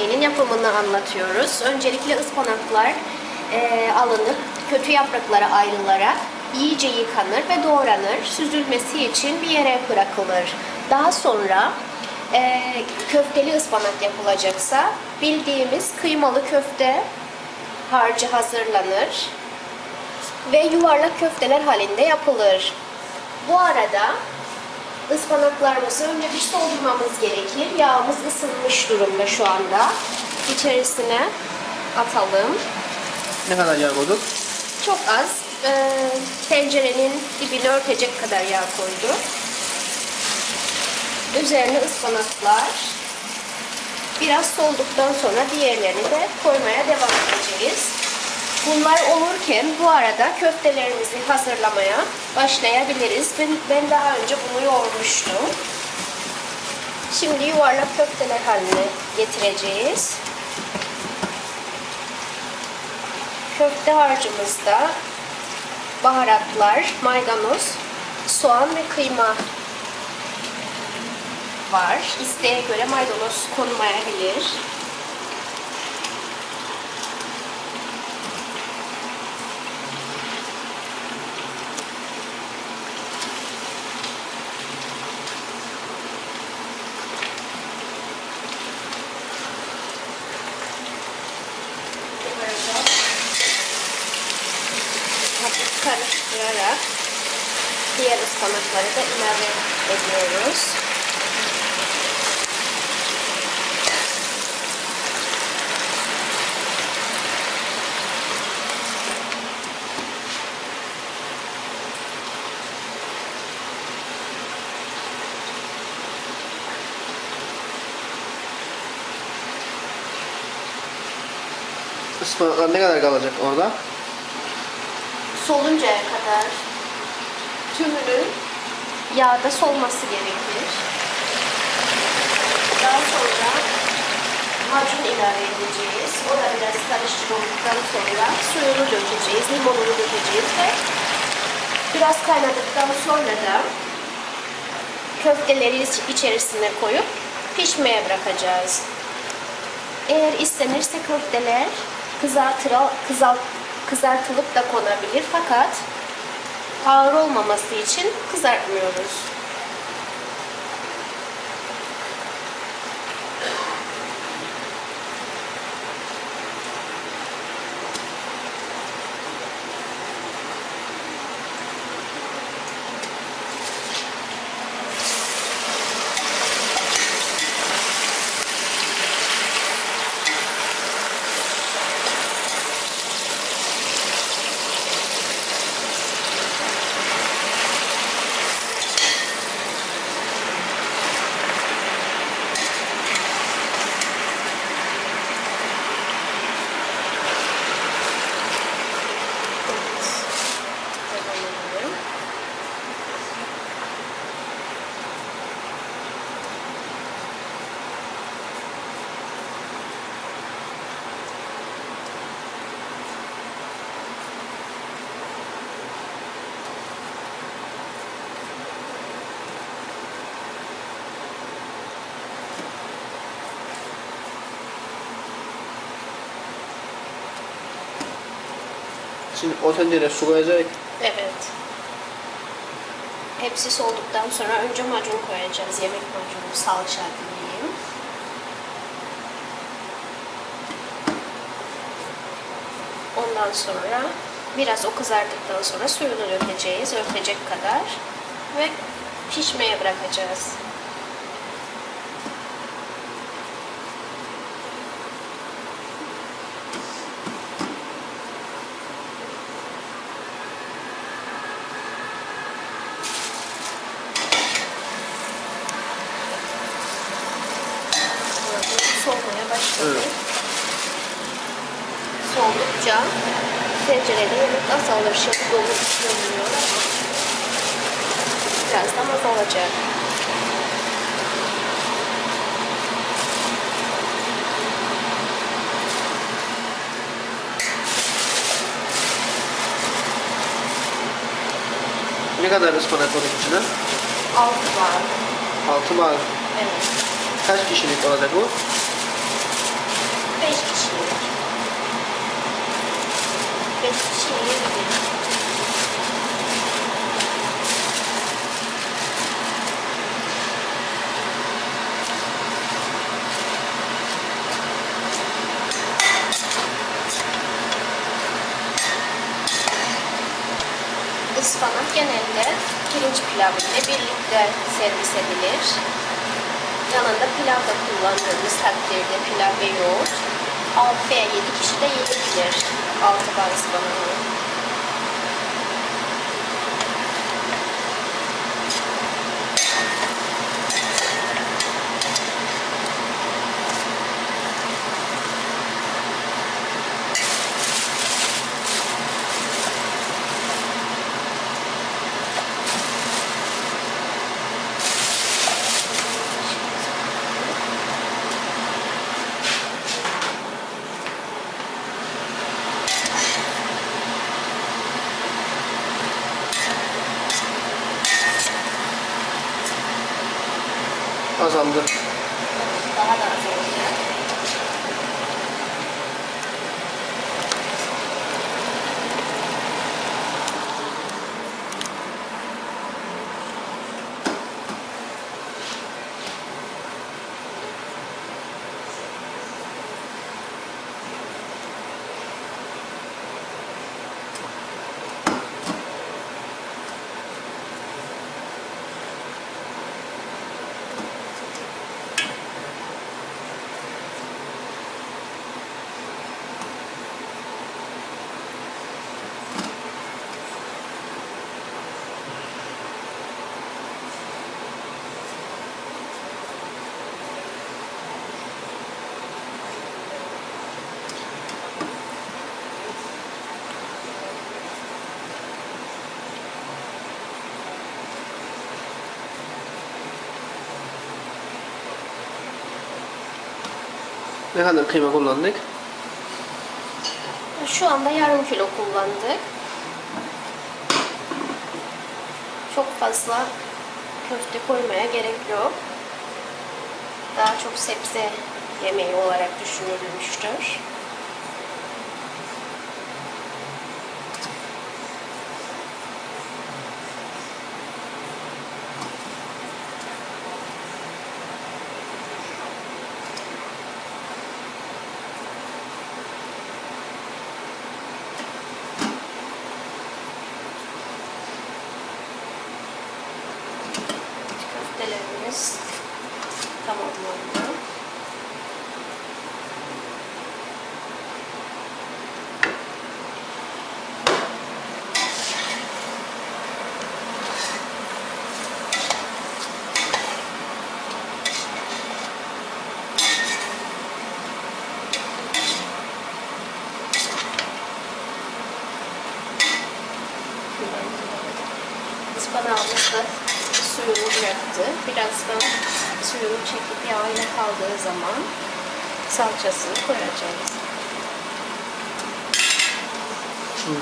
yemeğinin yapımını anlatıyoruz. Öncelikle ıspanaklar e, alınıp kötü yaprakları ayrılarak iyice yıkanır ve doğranır. Süzülmesi için bir yere bırakılır. Daha sonra e, köfteli ıspanak yapılacaksa bildiğimiz kıymalı köfte harcı hazırlanır ve yuvarlak köfteler halinde yapılır. Bu arada ıspanaklarımızı önce bir soğutmamız gerekir. Yağımız ısınmış durumda şu anda. İçerisine atalım. Ne kadar yağ koyduk? Çok az. e, tencerenin dibini örtecek kadar yağ koyduk. Üzerine ıspanaklar. Biraz solduktan sonra diğerlerini de koymaya devam edeceğiz. Bunlar olurken bu arada köftelerimizi hazırlamaya başlayabiliriz. Ben, ben daha önce bunu yoğurmuştum. Şimdi yuvarlak köfteler haline getireceğiz. Köfte harcımızda baharatlar, maydanoz, soğan ve kıyma var. İsteğe göre maydanoz konmayabilir. Diğer ıspanakları da ilave ediyoruz. Ispanaklar ne kadar kalacak orada? Soluncaya kadar tümünün yağda solması gerekir. Daha sonra macun ilave edeceğiz. O da biraz karıştırıldıktan sonra suyunu dökeceğiz, limonunu dökeceğiz ve biraz kaynadıktan sonra da köfteleri içerisine koyup pişmeye bırakacağız. Eğer istenirse köfteler kızartıra, kızalt, kızartılıp da konabilir fakat ağır olmaması için kızartmıyoruz. Devam edelim. Şimdi o tencereye su koyacak. Evet. Hepsi soğuduktan sonra önce macun koyacağız. Yemek macunu, salça diyeyim. Ondan sonra biraz o kızardıktan sonra suyunu dökeceğiz. Örtecek kadar. Ve pişmeye bırakacağız. Başladı. Evet. Soğudukça tencerede yemek azalır. Şimdi dolu görünüyor ama birazdan azalacak. Ne kadar ıspanak koyduk içine? Altı var. Altı var. Evet. Kaç kişilik olacak bu? Eskişehir'e genelde pirinç pilavı ile birlikte servis edilir. Yanında pilav da kullandığımız takdirde pilav ve yoğurt 6 veya 7 kişi de yiyebilir 6 감사합니다. Ne kadar kıyma kullandık? Şu anda yarım kilo kullandık. Çok fazla köfte koymaya gerek yok. Daha çok sebze yemeği olarak düşünülmüştür. Köftelerimiz tamamlandı. Ispanağımız da suyunu bıraktı. Birazdan suyunu çekip yağıyla kaldığı zaman salçasını koyacağız. Şimdi